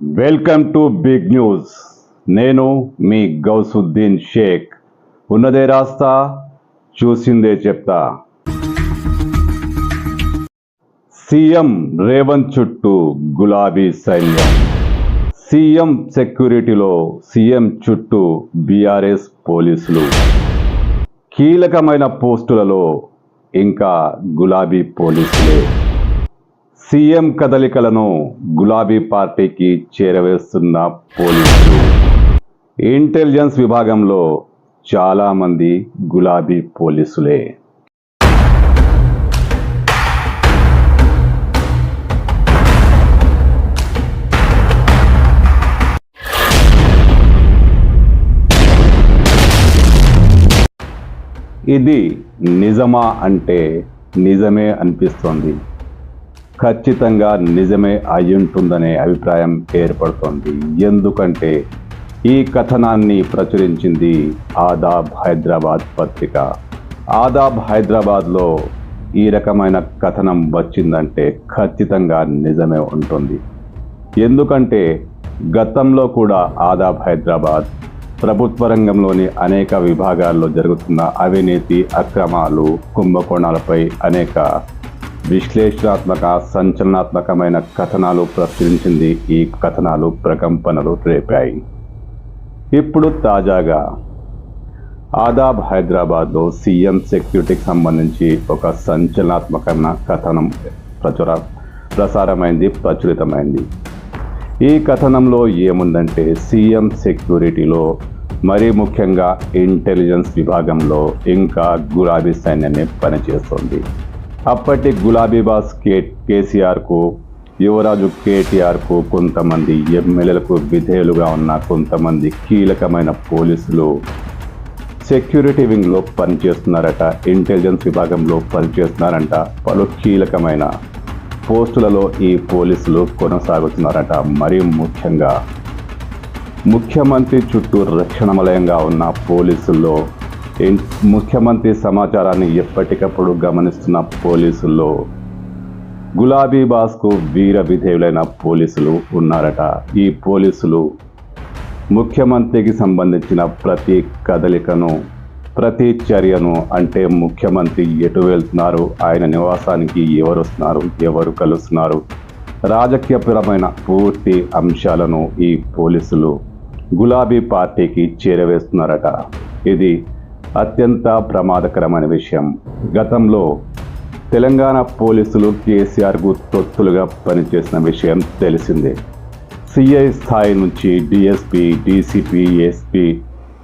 Welcome to big news. నేను మీ గౌసుద్దీన్ షేక్. ఉన్నదే రాస్తా చూసిందే చెప్తా. సీఎం రేవంత్ చుట్టూ గులాబీ సైన్యం. సీఎం సెక్యూరిటీలో సీఎం చుట్టూ బీఆర్ఎస్ పోలీసులు. కీలకమైన పోస్టులలో ఇంకా గులాబీ పోలీసులే. సీఎం కదలికలను గులాబీ పార్టీకి చేరవేస్తున్న పోలీసులు. ఇంటెలిజెన్స్ విభాగంలో చాలామంది గులాబీ పోలీసులే. ఇది నిజమా అంటే నిజమే అనిపిస్తోంది. ఖచ్చితంగా నిజమే అయ్యుంటుందనే అభిప్రాయం ఏర్పడుతోంది. ఎందుకంటే ఈ కథనాన్ని ప్రచురించింది ఆదాబ్ హైదరాబాద్ పత్రిక. ఆదాబ్ హైదరాబాద్లో ఈ రకమైన కథనం వచ్చిందంటే ఖచ్చితంగా నిజమే ఉంటుంది. ఎందుకంటే గతంలో కూడా ఆదాబ్ హైదరాబాద్ ప్రభుత్వ రంగంలోని అనేక విభాగాల్లో జరుగుతున్న అవినీతి అక్రమాలు కుంభకోణాలపై అనేక విశ్లేషణాత్మక సంచలనాత్మకమైన కథనాలు ప్రచురించింది ఈ కథనాలు ప్రకంపనలు రేపాయి. ఇప్పుడు తాజాగా ఆదాబ్ హైదరాబాద్లో సీఎం సెక్యూరిటీకి సంబంధించి ఒక సంచలనాత్మకమైన కథనం ప్రచుర ప్రసారమైంది ప్రచురితమైంది. ఈ కథనంలో ఏముందంటే సీఎం సెక్యూరిటీలో మరీ ముఖ్యంగా ఇంటెలిజెన్స్ విభాగంలో ఇంకా గులాబీ సైన్యాన్ని పనిచేస్తుంది. అప్పటి గులాబీ బాస్ కే కేసీఆర్కు యువరాజు కేటీఆర్కు కొంతమంది ఎమ్మెల్యేలకు విధేయులుగా ఉన్న కొంతమంది కీలకమైన పోలీసులు సెక్యూరిటీ వింగ్లో పనిచేస్తున్నారట ఇంటెలిజెన్స్ విభాగంలో పనిచేస్తున్నారంట పలు కీలకమైన పోస్టులలో ఈ పోలీసులు కొనసాగుతున్నారట. మరీ ముఖ్యంగా ముఖ్యమంత్రి చుట్టూ రక్షణమలయంగా ఉన్న పోలీసుల్లో ముఖ్యమంత్రి సమాచారాన్ని ఎప్పటికప్పుడు గమనిస్తున్న పోలీసుల్లో గులాబీ బాస్కు వీర విధేయులైన పోలీసులు ఉన్నారట. ఈ పోలీసులు ముఖ్యమంత్రికి సంబంధించిన ప్రతి కదలికను ప్రతి చర్యను అంటే ముఖ్యమంత్రి ఎటు వెళ్తున్నారు ఆయన నివాసానికి ఎవరు వస్తున్నారు ఎవరు కలుస్తున్నారు రాజకీయపరమైన పూర్తి అంశాలను ఈ పోలీసులు గులాబీ పార్టీకి చేరవేస్తున్నారట. ఇది అత్యంత ప్రమాదకరమైన విషయం. గతంలో తెలంగాణ పోలీసులు కేసీఆర్కు తొత్తులుగా పనిచేసిన విషయం తెలిసిందే. సిఐ స్థాయి నుంచి డిఎస్పి డీసీపీ ఎస్పీ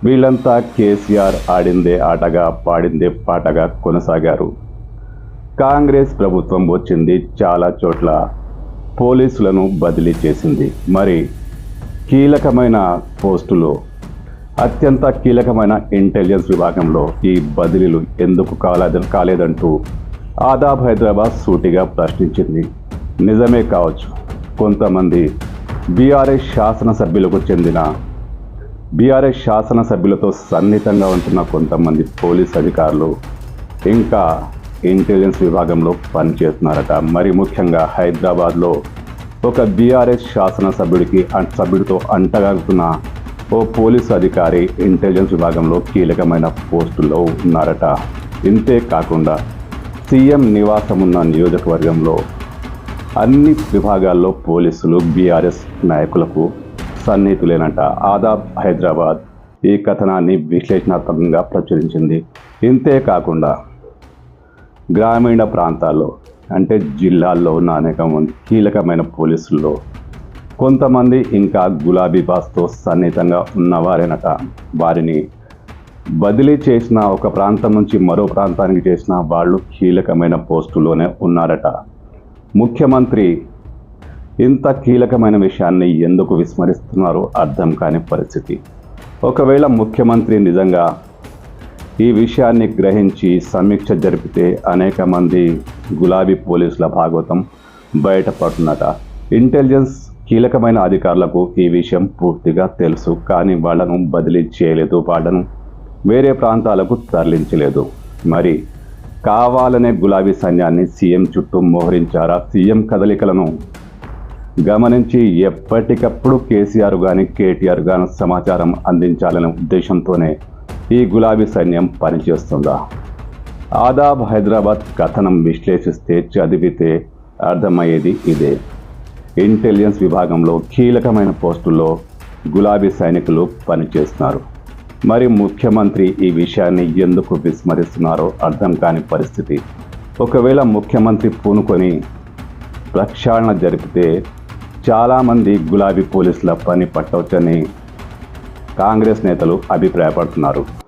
వీళ్ళంతా కేసీఆర్ ఆడిందే ఆటగా పాడిందే పాటగా కొనసాగారు. కాంగ్రెస్ ప్రభుత్వం వచ్చింది చాలా చోట్ల. పోలీసులను బదిలీ చేసింది. మరి కీలకమైన పోస్టులో అత్యంత కీలకమైన ఇంటెలిజెన్స్ విభాగంలో ఈ బదిలీలు ఎందుకు కాలేదు కాలేదంటూ ఆదాబ్ హైదరాబాద్ సూటిగా ప్రశ్నించింది. నిజమే కావచ్చు కొంతమంది బీఆర్ఎస్ శాసనసభ్యులకు చెందిన బీఆర్ఎస్ శాసనసభ్యులతో సన్నిహితంగా ఉంటున్న కొంతమంది పోలీస్ అధికారులు ఇంకా ఇంటెలిజెన్స్ విభాగంలో పనిచేస్తున్నారట. మరి ముఖ్యంగా హైదరాబాద్లో ఒక బీఆర్ఎస్ శాసనసభ్యుడికి సభ్యుడితో అంటగాగుతున్న ఓ పోలీసు అధికారి ఇంటెలిజెన్స్ విభాగంలో కీలకమైన పోస్టుల్లో ఉన్నారట. ఇంతే కాకుండా సీఎం నివాసం ఉన్న నియోజకవర్గంలో అన్ని విభాగాల్లో పోలీసులు బీఆర్ఎస్ నాయకులకు సన్నిహితులేనంట. ఆదాబ్ హైదరాబాద్ ఈ కథనాన్ని విశ్లేషణాత్మకంగా ప్రచురించింది. ఇంతే కాకుండా గ్రామీణ ప్రాంతాల్లో అంటే జిల్లాల్లో ఉన్న అనేక మంది కీలకమైన పోలీసుల్లో కొంతమంది ఇంకా గులాబీ బాస్తో సన్నిహితంగా ఉన్నవారేనట. వారిని బదిలీ చేసిన ఒక ప్రాంతం నుంచి మరో ప్రాంతానికి చేసిన వాళ్ళు కీలకమైన పోస్టులోనే ఉన్నారట. ముఖ్యమంత్రి ఇంత కీలకమైన విషయాన్ని ఎందుకు విస్మరిస్తున్నారో అర్థం కాని పరిస్థితి. ఒకవేళ ముఖ్యమంత్రి నిజంగా ఈ విషయాన్ని గ్రహించి సమీక్ష జరిపితే అనేక మంది గులాబీ పోలీసుల భాగవతం బయటపడుతున్నట. ఇంటెలిజెన్స్ కీలకమైన అధికారులకు ఈ విషయం పూర్తిగా తెలుసు కానీ వాళ్ళను బదిలీ చేయలేదు వాళ్ళను వేరే ప్రాంతాలకు తరలించలేదు. మరి కావాలనే గులాబీ సైన్యాన్ని సీఎం చుట్టూ మోహరించారా? సీఎం కదలికలను గమనించి ఎప్పటికప్పుడు కేసీఆర్ కానీ కేటీఆర్ కానీ సమాచారం అందించాలనే ఉద్దేశంతోనే ఈ గులాబీ సైన్యం పనిచేస్తుందా? ఆదాబ్ హైదరాబాద్ కథనం విశ్లేషిస్తే చదివితే అర్థమయ్యేది ఇదే. ఇంటెలిజెన్స్ విభాగంలో కీలకమైన పోస్టుల్లో గులాబీ సైనికులు పనిచేస్తున్నారు. మరి ముఖ్యమంత్రి ఈ విషయాన్ని ఎందుకు విస్మరిస్తున్నారో అర్థం కాని పరిస్థితి. ఒకవేళ ముఖ్యమంత్రి పూనుకొని ప్రక్షాళన జరిపితే చాలామంది గులాబీ పోలీసుల పని పట్టవచ్చని కాంగ్రెస్ నేతలు అభిప్రాయపడుతున్నారు.